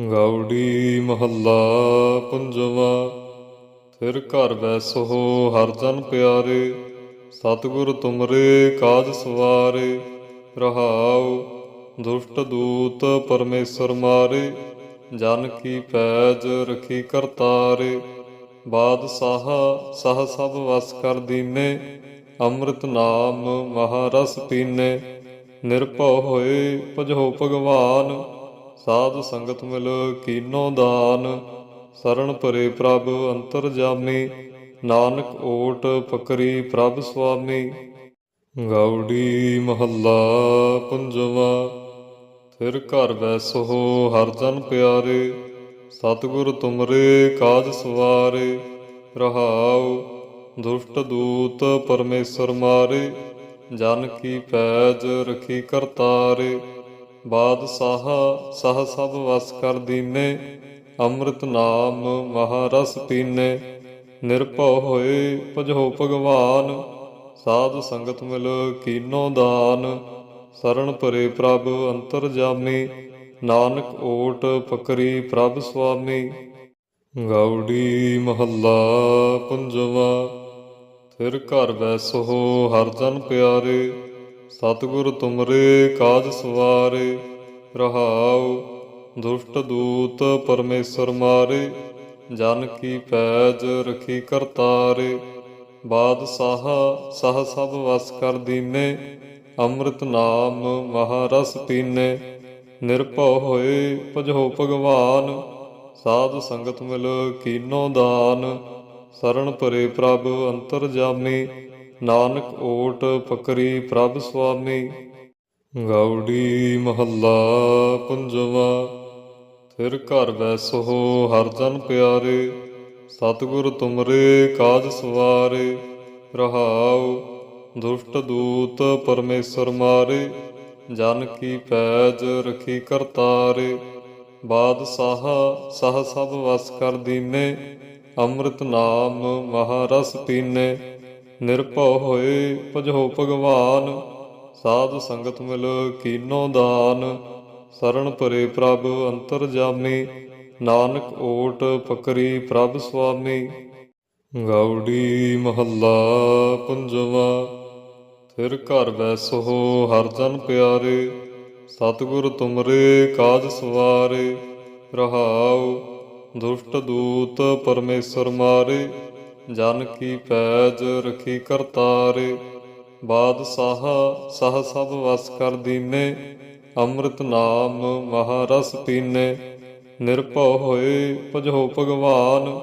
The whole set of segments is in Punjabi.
ਗੌੜੀ ਮਹੱਲਾ ਪੰਜਵਾਂ। ਫਿਰ ਘਰ ਬੈਸੋ ਹਰ ਜਨ ਪਿਆਰੇ, ਸਤਿਗੁਰ ਤੁਮਰੇ ਕਾਜ ਸਵਾਰੇ। ਰਹਾਉ ਦੁਸ਼ਟ ਦੂਤ ਪਰਮੇਸ਼ਰ ਮਾਰੇ, ਜਨ ਕੀ ਪੈਜ ਰਖੀ ਕਰਤਾਰੇ। ਬਾਦਸ਼ਾਹ ਸਹ ਸਭ ਵਸ ਕਰ ਦੀਨੇ, ਅੰਮ੍ਰਿਤ ਨਾਮ ਮਹਾਰਸ ਪੀਨੇ। ਨਿਰਭਉ ਹੋਏ ਭਜੋ ਭਗਵਾਨ ਸਾਧ ਸੰਗਤ ਮਿਲ ਕੀਨੋ ਦਾਨ ਸਰਣ ਪਰੇ ਪ੍ਰਭ ਅੰਤਰ ਜਾਮੀ, ਨਾਨਕ ਓਟ ਪਕਰੀ ਪ੍ਰਭ ਸੁਆਮੀ। ਗਾਉੜੀ ਮਹੱਲਾ ਪੰਜਵਾਂ ਫਿਰ ਘਰ ਬੈਸੋ ਹਰ ਜਨ ਪਿਆਰੇ, ਸਤਿਗੁਰ ਤੁਮਰੇ ਕਾਜ ਸਵਾਰੇ, ਰਹਾਉ ਦੁਸ਼ਟ ਦੂਤ ਪਰਮੇਸ਼ਰ ਮਾਰੇ, ਜਨ ਕੀ ਪੈਜ ਰਖੀ ਕਰਤਾਰੇ। ਬਾਦਸ਼ਾਹ ਸਹ ਸਭ ਵਸ ਕਰ ਦੀਨੇ, ਅੰਮ੍ਰਿਤ ਨਾਮ ਮਹਾਰਸ ਪੀਨੇ। ਨਿਰਭਉ ਹੋਏ ਭਜੋ ਭਗਵਾਨ, ਸਾਧ ਸੰਗਤ ਮਿਲ ਕੀਨੋ ਦਾਨ। ਸਰਣ ਪਰੇ ਪ੍ਰਭ ਅੰਤਰ ਜਾਮੀ, ਨਾਨਕ ਓਟ ਫਕਰੀ ਪ੍ਰਭ ਸੁਆਮੀ। ਗੌੜੀ ਮਹੱਲਾ ਪੰਜਵਾਂ ਫਿਰ ਘਰ ਬੈਸੋ ਹਰ ਜਨ ਪਿਆਰੇ। ਸਤਿਗੁਰ ਤੁਮਰੇ ਕਾਜ ਸਵਾਰੇ, ਰਹਾਉ ਦੁਸ਼ਟ ਦੂਤ ਪਰਮੇਸ਼ਰ ਮਾਰੇ, ਜਨ ਕੀ ਪੈਜ ਰਖੀ ਕਰਤਾਰੇ। ਬਾਦਸ਼ਾਹ ਸਹ ਸਭ ਵਸ ਕਰ ਦੀਨੇ, ਅੰਮ੍ਰਿਤ ਨਾਮ ਮਹਾਰਸ ਪੀਨੇ। ਨਿਰਭਉ ਹੋਏ ਭਜੋ ਭਗਵਾਨ, ਸਾਧ ਸੰਗਤ ਮਿਲ ਕੀਨੋ ਦਾਨ। ਸਰਣ ਪਰੇ ਪ੍ਰਭ ਅੰਤਰ ਜਾਮੀ ਨਾਨਕ ਓਟ ਫਕਰੀ ਪ੍ਰਭ ਸੁਆਮੀ ਗਾਉੜੀ ਮਹੱਲਾ ਪੰਜਵਾਂ। ਫਿਰ ਘਰ ਬੈਸੋ ਹਰ ਜਨ ਪਿਆਰੇ। ਸਤਿਗੁਰ ਤੁਮਰੇ ਕਾਜ ਸਵਾਰੇ। ਰਹਾਉ ਦੁਸ਼ਟ ਦੂਤ ਪਰਮੇਸ਼ਰ ਮਾਰੇ। ਜਨ ਕੀ ਪੈਜ ਰਖੀ ਕਰਤਾਰੇ। ਬਾਦਸ਼ਾਹ ਸਹ ਸਭ ਵਸ ਕਰ ਦੀਨੇ। ਅੰਮ੍ਰਿਤ ਨਾਮ ਮਹਾਰਸ ਪੀਨੇ। ਨਿਰਭਉ ਹੋਏ ਭਜੋ ਭਗਵਾਨ, ਸਾਧ ਸੰਗਤ ਮਿਲ ਕੀਨੋ ਦਾਨ। ਸਰਣ ਪਰੇ ਪ੍ਰਭ ਅੰਤਰ ਜਾਮੀ, ਨਾਨਕ ਓਟ ਪਕਰੀ ਪ੍ਰਭ ਸੁਆਮੀ। ਗਾਉੜੀ ਮਹੱਲਾ ਪੰਜਵਾਂ, ਫਿਰ ਘਰ ਬੈਸੋ ਹਰ ਜਨ ਪਿਆਰੇ, ਸਤਿਗੁਰ ਤੁਮਰੇ ਕਾਜ ਸਵਾਰੇ, ਰਹਾਉ ਦੁਸ਼ਟ ਦੂਤ ਪਰਮੇਸ਼ਰ ਮਾਰੇ। ਜਨ ਕੀ ਪੈਜ ਰਖੀ ਕਰਤਾਰੇ, ਬਾਦਸ਼ਾਹ ਸਹ ਸਭ ਵਸ ਕਰ ਦੀਨੇ, ਅੰਮ੍ਰਿਤ ਨਾਮ ਮਹਾਰਸ ਪੀਨੇ, ਨਿਰਭਉ ਹੋਏ ਭਜੋ ਭਗਵਾਨ,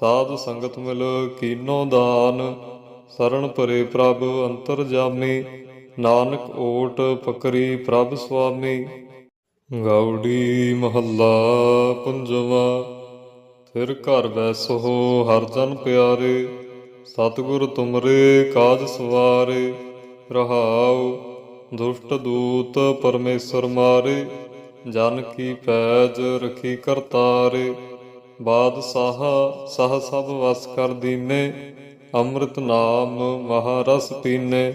ਸਾਧ ਸੰਗਤ ਮਿਲ ਕੀਨੋ ਦਾਨ ਸਰਣ ਪਰੇ ਪ੍ਰਭ ਅੰਤਰ ਜਾਮੀ, ਨਾਨਕ ਓਟ ਪਕਰੀ ਪ੍ਰਭ ਸੁਆਮੀ। ਗੌੜੀ ਮਹੱਲਾ ਪੰਜਵਾਂ। ਫਿਰ ਘਰ ਬੈਸੋ ਹਰ ਜਨ ਪਿਆਰੇ, ਸਤਿਗੁਰ ਤੁਮਰੇ ਕਾਜ ਸਵਾਰੇ, ਰਹਾਉ ਦੁਸ਼ਟ ਦੂਤ ਪਰਮੇਸ਼ਰ ਮਾਰੇ, ਜਨ ਕੀ ਪੈਜ ਰਖੀ ਕਰਤਾਰੇ, ਬਾਦਸ਼ਾਹ ਸਹ ਸਭ ਵਸ ਕਰ ਦੀਨੇ, ਅੰਮ੍ਰਿਤ ਨਾਮ ਮਹਾਰਸ ਪੀਨੇ,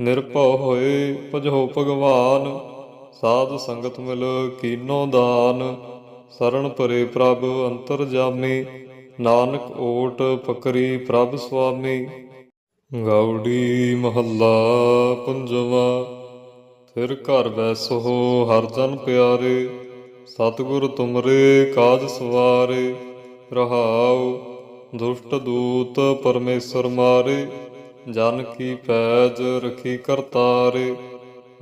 ਨਿਰਭਉ ਹੋਏ ਭਜੋ ਭਗਵਾਨ, ਸਾਧ ਸੰਗਤ ਮਿਲ ਕੀਨੋ ਦਾਨ। ਸਰਣ ਪਰੇ ਪ੍ਰਭ ਅੰਤਰ ਜਾਮੀ, ਨਾਨਕ ਓਟ ਪਕਰੀ ਪ੍ਰਭ ਸੁਆਮੀ। ਗਾਉੜੀ ਮਹੱਲਾ ਪੰਜਵਾਂ, ਫਿਰ ਘਰ ਬੈਸੋ ਹਰ ਜਨ ਪਿਆਰੇ, ਸਤਿਗੁਰ ਤੁਮਰੇ ਕਾਜ ਸਵਾਰੇ, ਰਹਾਉ ਦੁਸ਼ਟ ਦੂਤ ਪਰਮੇਸ਼ਰ ਮਾਰੇ, ਜਨ ਕੀ ਪੈਜ ਰਖੀ ਕਰਤਾਰੇ।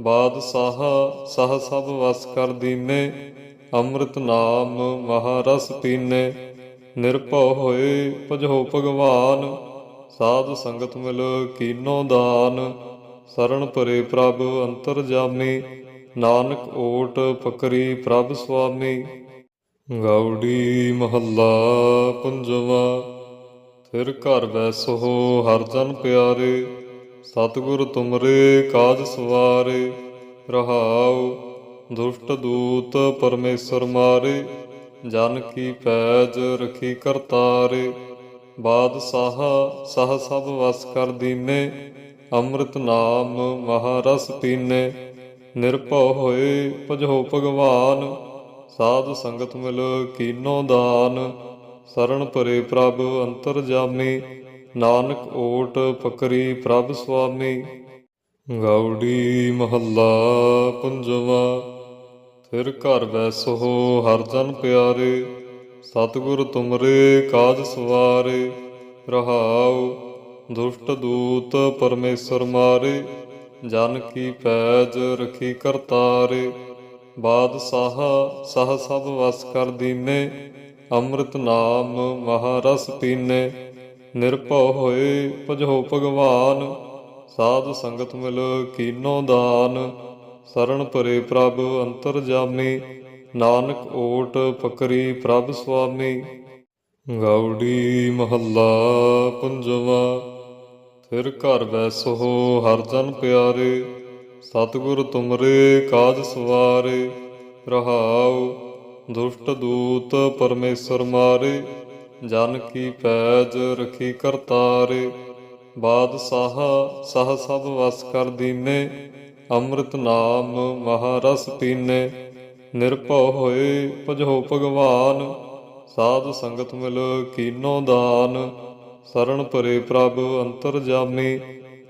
ਬਾਦਸ਼ਾਹ ਸਹ ਸਭ ਵਸ ਕਰ ਦੀਨੇ ਅੰਮ੍ਰਿਤ ਨਾਮ ਮਹਾਰਸ ਪੀਨੇ, ਨਿਰਭਉ ਹੋਏ ਭਜੋ ਭਗਵਾਨ, ਸਾਧ ਸੰਗਤ ਮਿਲ ਕੀਨੋ ਦਾਨ ਸਰਣ ਪਰੇ ਪ੍ਰਭ ਅੰਤਰ ਜਾਮੀ, ਨਾਨਕ ਓਟ ਫਕਰੀ ਪ੍ਰਭ ਸੁਆਮੀ। ਗਾਉੜੀ ਮਹੱਲਾ ਪੰਜਵਾਂ, ਫਿਰ ਘਰ ਬੈਸੋ ਹਰ ਜਨ ਪਿਆਰੇ, ਸਤਿਗੁਰ ਤੁਮਰੇ ਕਾਜ ਸਵਾਰੇ, ਰਹਾਉ ਦੁਸ਼ਟ ਦੂਤ ਪਰਮੇਸ਼ਰ ਮਾਰੇ, ਜਨ ਕੀ ਪੈਜ ਰਖੀ ਕਰਤਾਰੇ। ਬਾਦਸ਼ਾਹ ਸਹ ਸਭ ਵਸ ਕਰ ਦੀਨੇ, ਅੰਮ੍ਰਿਤ ਨਾਮ ਮਹਾਰਸ ਪੀਨੇ। ਨਿਰਭਉ ਹੋਏ ਭਜੋ ਭਗਵਾਨ, ਸਾਧ ਸੰਗਤ ਮਿਲ ਕੀਨੋ ਦਾਨ। ਸਰਣ ਪਰੇ ਪ੍ਰਭ ਅੰਤਰ ਜਾਮੀ, ਨਾਨਕ ਓਟ ਫਕਰੀ ਪ੍ਰਭ ਸੁਆਮੀ। ਗੌੜੀ ਮਹੱਲਾ ਪੰਜਵਾ। ਫਿਰ ਘਰ ਬੈਸੋ ਹਰ ਜਨ ਪਿਆਰੇ, ਸਤਿਗੁਰ ਤੁਮਰੇ ਕਾਜ ਸਵਾਰੇ, ਰਹਾਉ ਦੁਸ਼ਟ ਦੂਤ ਪਰਮੇਸ਼ਰ ਮਾਰੇ, ਜਨ ਕੀ ਪੈਜ ਰਖੀ ਕਰਤਾਰੇ, ਬਾਦਸ਼ਾਹ ਸਹ ਸਭ ਵਸ ਕਰ ਦੀਨੇ, ਅੰਮ੍ਰਿਤ ਨਾਮ ਮਹਾਰਸ ਪੀਨੇ, ਨਿਰਭਉ ਹੋਏ ਭਜੋ ਭਗਵਾਨ, ਸਾਧ ਸੰਗਤ ਮਿਲ ਕੀਨੋ ਦਾਨ। ਸਰਣ ਪਰੇ ਪ੍ਰਭ ਅੰਤਰ ਜਾਮੀ, ਨਾਨਕ ਓਟ ਪਕਰੀ ਪ੍ਰਭ ਸੁਆਮੀ। ਗਾਉੜੀ ਮਹੱਲਾ ਪੰਜਵਾ, ਫਿਰ ਘਰ ਬੈਸੋ ਹਰ ਜਨ ਪਿਆਰੇ, ਸਤਿਗੁਰ ਤੁਮਰੇ ਕਾਜ ਸਵਾਰੇ, ਰਹਾਉ ਦੁਸ਼ਟ ਦੂਤ ਪਰਮੇਸ਼ਰ ਮਾਰੇ, ਜਨ ਕੀ ਪੈਜ ਰਖੀ ਕਰਤਾਰੇ। ਬਾਦਸ਼ਾਹ ਸਹ ਸਭ ਵਸ ਕਰ ਦੀਨੇ ਅੰਮ੍ਰਿਤ ਨਾਮ ਮਹਾਰਸ ਪੀਨੇ ਨਿਰਭਉ ਹੋਏ ਭਜੋ ਭਗਵਾਨ। ਸਾਧ ਸੰਗਤ ਮਿਲ ਕੀਨੋ ਦਾਨ ਸਰਣ ਪਰੇ ਪ੍ਰਭ ਅੰਤਰ ਜਾਮੀ।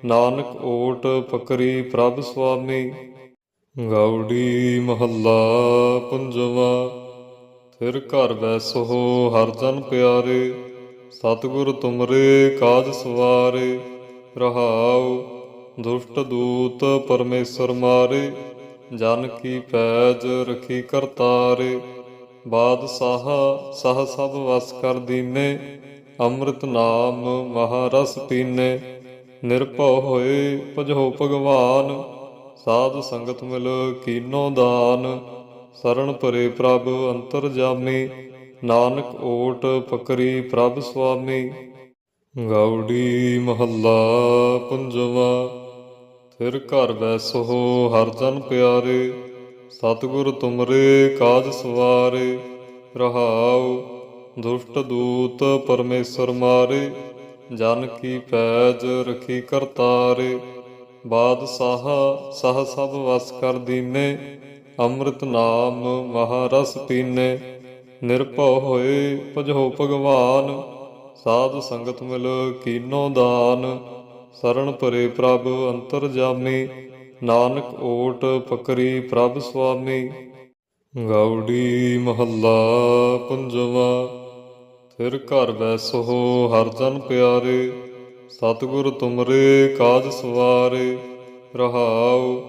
ਨਾਨਕ ਓਟ ਫਕਰੀ ਪ੍ਰਭ ਸੁਆਮੀ। ਗੌੜੀ ਮਹੱਲਾ ਪੰਜਵਾ, ਫਿਰ ਘਰ ਬੈਸੋ ਹਰ ਜਨ ਪਿਆਰੇ। ਸਤਿਗੁਰ ਤੁਮਰੇ ਕਾਜ ਸਵਾਰੇ, ਰਹਾਉ ਦੁਸ਼ਟ ਦੂਤ ਪਰਮੇਸ਼ਰ ਮਾਰੇ, ਜਨ ਕੀ ਪੈਜ ਰਖੀ ਕਰਤਾਰੇ। ਬਾਦਸ਼ਾਹ ਸਹ ਸਭ ਵਸ ਕਰ ਦੀਨੇ, ਅੰਮ੍ਰਿਤ ਨਾਮ ਮਹਾਰਸ ਪੀਨੇ। ਨਿਰਭਉ ਹੋਏ ਭਜੋ ਭਗਵਾਨ, ਸਾਧ ਸੰਗਤ ਮਿਲ ਕੀਨੋ ਦਾਨ। ਸਰਣ ਪਰੇ ਪ੍ਰਭ ਅੰਤਰ ਜਾਮੀ, ਨਾਨਕ ਓਟ ਫਕਰੀ ਪ੍ਰਭ ਸੁਆਮੀ। ਗੌੜੀ ਮਹੱਲਾ ਪੰਜਵਾ। ਫਿਰ ਘਰ ਬੈਸੋ ਹਰ ਜਨ ਪਿਆਰੇ, ਸਤਿਗੁਰ ਤੁਮਰੇ ਕਾਜ ਸਵਾਰੇ, ਰਹਾਉ ਦੁਸ਼ਟ ਦੂਤ ਪਰਮੇਸ਼ਰ ਮਾਰੇ, ਜਨ ਕੀ ਪੈਜ ਰਖੀ ਕਰਤਾਰੇ, ਬਾਦਸ਼ਾਹ ਸਹ ਸਭ ਵਸ ਕਰ ਦੀਨੇ, ਅੰਮ੍ਰਿਤ ਨਾਮ ਮਹਾਰਸ ਪੀਨੇ, ਨਿਰਭਉ ਹੋਏ ਭਜੋ ਭਗਵਾਨ, ਸਾਧ ਸੰਗਤ ਮਿਲ ਕੀਨੋ ਦਾਨ। ਸਰਣ ਭਰੇ ਪ੍ਰਭ ਅੰਤਰ ਜਾਮੀ, ਨਾਨਕ ਓਟ ਪਕਰੀ ਪ੍ਰਭ ਸੁਆਮੀ। ਗੌੜੀ ਮਹੱਲਾ ਪੰਜਵਾ ਫਿਰ ਘਰ ਬੈਸੋ ਹਰ ਜਨ ਪਿਆਰੇ, ਸਤਿਗੁਰ ਤੁਮਰੇ ਕਾਜ ਸਵਾਰੇ, ਰਹਾਉ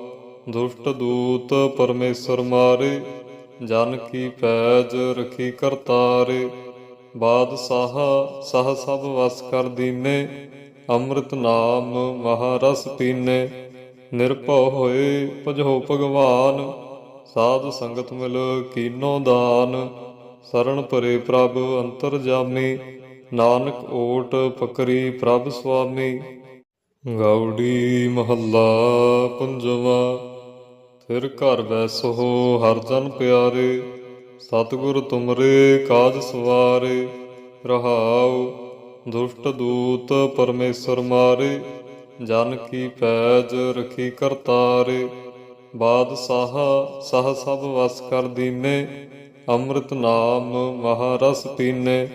ਦੁਸ਼ਟ ਦੂਤ ਪਰਮੇਸ਼ਰ ਮਾਰੇ, ਜਨ ਕੀ ਪੈਜ ਰਖੀ ਕਰਤਾਰੇ, ਬਾਦਸ਼ਾਹ ਸਹ ਸਭ ਵਸ ਕਰ ਦੀਨੇ ਅੰਮ੍ਰਿਤ ਨਾਮ ਮਹਾਰਸ ਪੀਨੇ ਨਿਰਭਉ ਹੋਏ ਭਜੋ ਭਗਵਾਨ। ਸਾਧ ਸੰਗਤ ਮਿਲ ਕੀਨੋ ਦਾਨ ਸਰਣ ਪਰੇ ਪ੍ਰਭ ਅੰਤਰ ਜਾਮੀ। ਨਾਨਕ ਓਟ ਫਕਰੀ ਪ੍ਰਭ ਸੁਆਮੀ। ਗੌੜੀ ਮਹੱਲਾ ਪੰਜਵਾ, ਫਿਰ ਘਰ ਬੈਸੋ ਹਰ ਜਨ ਪਿਆਰੇ। ਸਤਿਗੁਰ ਤੁਮਰੇ ਕਾਜ ਸਵਾਰੇ, ਰਹਾਉ ਦੁਸ਼ਟ ਦੂਤ ਪਰਮੇਸ਼ਰ ਮਾਰੇ, ਜਨ ਕੀ ਪੈਜ ਰਖੀ ਕਰਤਾਰੇ। ਬਾਦਸ਼ਾਹ ਸਹ ਸਭ ਵਸ ਕਰ ਦੀਨੇ, ਅੰਮ੍ਰਿਤ ਨਾਮ ਮਹਾਰਸ ਪੀਨੇ।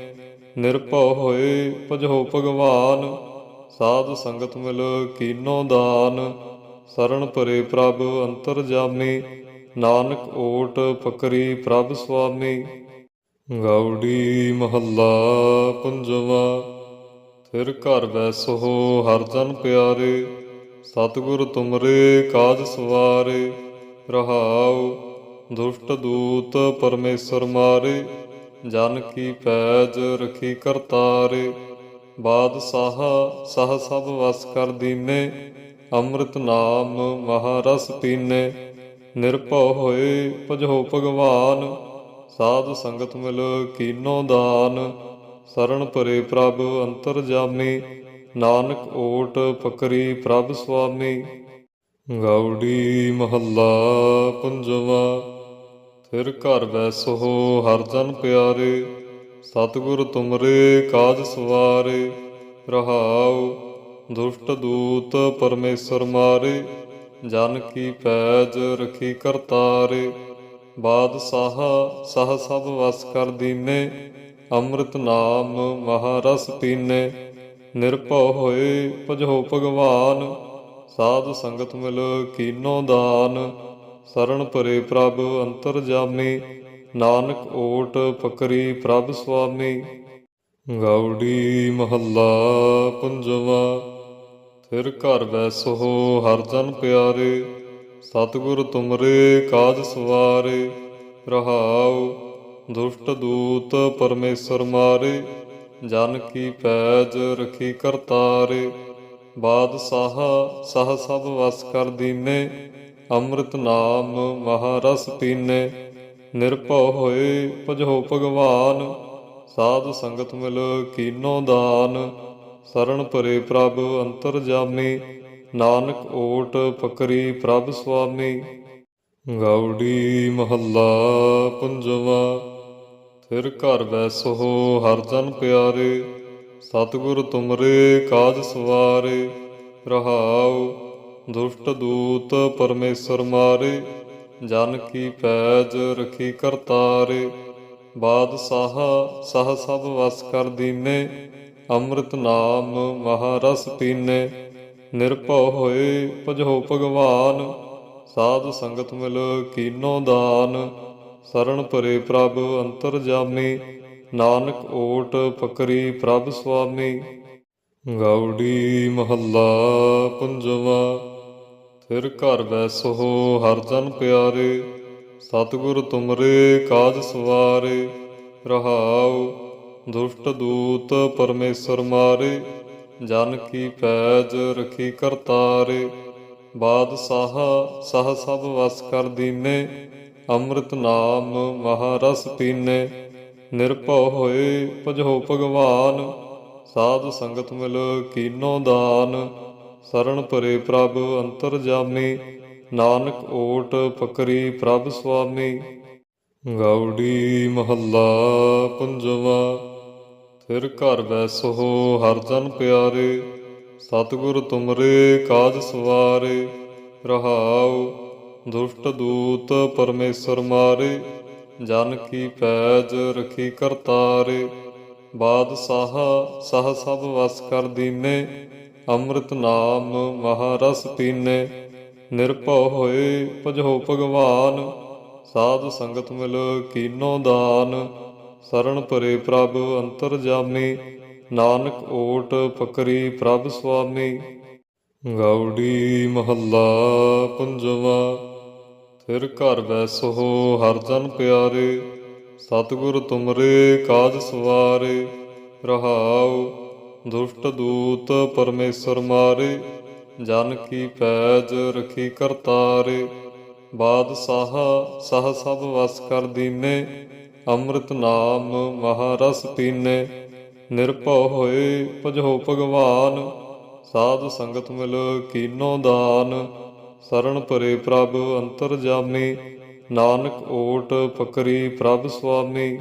ਨਿਰਭਉ ਹੋਏ ਭਜੋ ਭਗਵਾਨ, ਸਾਧ ਸੰਗਤ ਮਿਲ ਕੀਨੋ ਦਾਨ। ਸਰਣ ਪਰੇ ਪ੍ਰਭ ਅੰਤਰ ਜਾਮੀ, ਨਾਨਕ ਓਟ ਫਕਰੀ ਪ੍ਰਭ ਸੁਆਮੀ। ਗੌੜੀ ਮਹੱਲਾ ਪੰਜਵਾ। ਫਿਰ ਘਰ ਬੈਸੋ ਹਰ ਜਨ ਪਿਆਰੇ। ਸਤਿਗੁਰ ਤੁਮਰੇ, ਕਾਜ ਸਵਾਰੇ। ਰਹਾਉ ਦੁਸ਼ਟ ਦੂਤ ਪਰਮੇਸ਼ਰ ਮਾਰੇ। ਜਨ ਕੀ ਪੈਜ ਰਖੀ ਕਰਤਾਰੇ। ਬਾਦਸ਼ਾਹ ਸਹ ਸਭ ਵਸ ਕਰ ਦੀਨੇ। ਅੰਮ੍ਰਿਤ ਨਾਮ ਮਹਾਰਸ ਪੀਨੇ। ਨਿਰਭਉ ਹੋਏ ਭਜੋ ਭਗਵਾਨ। ਸਾਧ ਸੰਗਤ ਮਿਲ ਕੀਨੋ ਦਾਨ। ਸਰਣ ਪਰੇ ਪ੍ਰਭ ਅੰਤਰ ਜਾਮੀ, ਨਾਨਕ ਓਟ ਪਕਰੀ ਪ੍ਰਭ ਸੁਆਮੀ। ਗਾਉੜੀ ਮਹੱਲਾ ਪੰਜਵਾ ਫਿਰ ਘਰ ਬੈਸੋ ਹਰ ਜਨ ਪਿਆਰੇ, ਸਤਿਗੁਰ ਤੁਮਰੇ ਕਾਜ ਸਵਾਰੇ, ਰਹਾਉ ਦੁਸ਼ਟ ਦੂਤ ਪਰਮੇਸ਼ਰ ਮਾਰੇ, ਜਨ ਕੀ ਪੈਜ ਰਖੀ ਕਰਤਾਰੇ, ਬਾਦਸ਼ਾਹ ਸਹ ਸਭ ਵਸ ਕਰ ਦੀਨੇ ਅੰਮ੍ਰਿਤ ਨਾਮ ਮਹਾਰਸ ਪੀਨੇ, ਨਿਰਭਉ ਹੋਏ ਭਜੋ ਭਗਵਾਨ। ਸਾਧ ਸੰਗਤ ਮਿਲ ਕੀਨੋ ਦਾਨ ਸਰਣ ਪਰੇ ਪ੍ਰਭ ਅੰਤਰ ਜਾਮੀ। ਨਾਨਕ ਓਟ ਪਕਰੀ ਪ੍ਰਭ ਸੁਆਮੀ। ਗਾਉੜੀ ਮਹੱਲਾ ਪੰਜਵਾ, ਫਿਰ ਘਰ ਬੈਸੋ ਹਰ ਜਨ ਪਿਆਰੇ। ਸਤਿਗੁਰ ਤੁਮਰੇ ਕਾਜ ਸਵਾਰੇ, ਰਹਾਉ ਦੁਸ਼ਟ ਦੂਤ ਪਰਮੇਸ਼ਰ ਮਾਰੇ, ਜਨ ਕੀ ਪੈਜ ਰਖੀ ਕਰਤਾਰੇ। ਬਾਦਸ਼ਾਹ ਸਹ ਸਭ ਵਸ ਕਰ ਦੀਨੇ, ਅੰਮ੍ਰਿਤ ਨਾਮ ਮਹਾਰਸ ਪੀਨੇ। ਨਿਰਭਉ ਹੋਏ ਭਜੋ ਭਗਵਾਨ, ਸਾਧ ਸੰਗਤ ਮਿਲ ਕੀਨੋ ਦਾਨ। ਸਰਣ ਪਰੇ ਪ੍ਰਭ ਅੰਤਰ ਜਾਮੀ, ਨਾਨਕ ਓਟ ਪਕਰੀ ਪ੍ਰਭ ਸੁਆਮੀ। ਗੌੜੀ ਮਹੱਲਾ ਪੰਜਵਾ ਫਿਰ ਘਰ ਬੈਸੋ ਹਰ ਜਨ ਪਿਆਰੇ, ਸਤਿਗੁਰ ਤੁਮਰੇ ਕਾਜ ਸਵਾਰੇ, ਰਹਾਉ ਦੁਸ਼ਟ ਦੂਤ ਪਰਮੇਸ਼ਰ ਮਾਰੇ, ਜਨ ਕੀ ਪੈਜ ਰਖੀ ਕਰਤਾਰੇ, ਬਾਦਸ਼ਾਹ ਸਹ ਸਭ ਵਸ ਕਰ ਦੀਨੇ, ਅੰਮ੍ਰਿਤ ਨਾਮ ਮਹਾਰਸ ਪੀਨੇ, ਨਿਰਭਉ ਹੋਏ ਭਜੋ ਭਗਵਾਨ, ਸਾਧ ਸੰਗਤ ਮਿਲ ਕੀਨੋ ਦਾਨ। ਸਰਣ ਪਰੇ ਪ੍ਰਭ ਅੰਤਰ ਜਾਮੀ, ਨਾਨਕ ਓਟ ਪਕਰੀ ਪ੍ਰਭ ਸੁਆਮੀ ਗਾਉੜੀ ਮਹੱਲਾ ਪੰਜਵਾ ਫਿਰ ਘਰ ਬੈਸੋ ਹਰ ਜਨ ਪਿਆਰੇ, ਸਤਿਗੁਰ ਤੁਮਰੇ ਕਾਜ ਸਵਾਰੇ, ਰਹਾਉ ਦੁਸ਼ਟ ਦੂਤ ਪਰਮੇਸ਼ਰ ਮਾਰੇ, ਜਨ ਕੀ ਪੈਜ ਰਖੀ ਕਰਤਾਰੇ। ਬਾਦਸ਼ਾਹ ਸਹ ਸਭ ਵਸ ਕਰ ਦੀਨੇ ਅੰਮ੍ਰਿਤ ਨਾਮ ਮਹਾਰਸ ਪੀਨੇ, ਨਿਰਭਉ ਹੋਏ ਭਜੋ ਭਗਵਾਨ, ਸਾਧ ਸੰਗਤ ਮਿਲ ਕੀਨੋ ਦਾਨ। ਸਰਣ ਪਰੇ ਪ੍ਰਭ ਅੰਤਰ ਜਾਮੀ, ਨਾਨਕ ਓਟ ਫਕਰੀ ਪ੍ਰਭ ਸੁਆਮੀ। ਗੌੜੀ ਮਹੱਲਾ ਪੰਜਵਾ, ਫਿਰ ਘਰ ਬੈਸੋ ਹਰ ਜਨ ਪਿਆਰੇ, ਸਤਿਗੁਰ ਤੁਮਰੇ ਕਾਜ ਸਵਾਰੇ, ਰਹਾਉ ਦੁਸ਼ਟ ਦੂਤ ਪਰਮੇਸ਼ਰ ਮਾਰੇ, ਜਨ ਕੀ ਪੈਜ ਰਖੀ ਕਰਤਾਰੇ। ਬਾਦਸ਼ਾਹ ਸਹ ਸਭ ਵਸ ਕਰ ਦੀਨੇ, ਅੰਮ੍ਰਿਤ ਨਾਮ ਮਹਾਰਸ ਪੀਨੇ। ਨਿਰਭਉ ਹੋਏ ਭਜੋ ਭਗਵਾਨ, ਸਾਧ ਸੰਗਤ ਮਿਲ ਕੀਨੋ ਦਾਨ। ਸਰਣ ਪਰੇ ਪ੍ਰਭ ਅੰਤਰ ਜਾਮੀ, ਨਾਨਕ ਓਟ ਫਕਰੀ ਪ੍ਰਭ ਸੁਆਮੀ। ਗੌੜੀ ਮਹੱਲਾ ਪੰਜਵਾ। ਫਿਰ ਘਰ ਬੈਸੋ ਹਰ ਜਨ ਪਿਆਰੇ, ਸਤਿਗੁਰ ਤੁਮਰੇ ਕਾਜ ਸਵਾਰੇ, ਰਹਾਉ ਦੁਸ਼ਟ ਦੂਤ ਪਰਮੇਸ਼ਰ ਮਾਰੇ, ਜਨ ਕੀ ਪੈਜ ਰਖੀ ਕਰਤਾਰੇ, ਬਾਦਸ਼ਾਹ ਸਹ ਸਭ ਵਸ ਕਰ ਦੀਨੇ, ਅੰਮ੍ਰਿਤ ਨਾਮ ਮਹਾਰਸ ਪੀਨੇ, ਨਿਰਭਉ ਹੋਏ ਭਜੋ ਭਗਵਾਨ, ਸਾਧ ਸੰਗਤ ਮਿਲ ਕੀਨੋ ਦਾਨ। ਸਰਣ ਪਰੇ ਪ੍ਰਭ ਅੰਤਰ ਜਾਮੀ ਨਾਨਕ ਓਟ ਫਕਰੀ ਪ੍ਰਭ ਸੁਆਮੀ।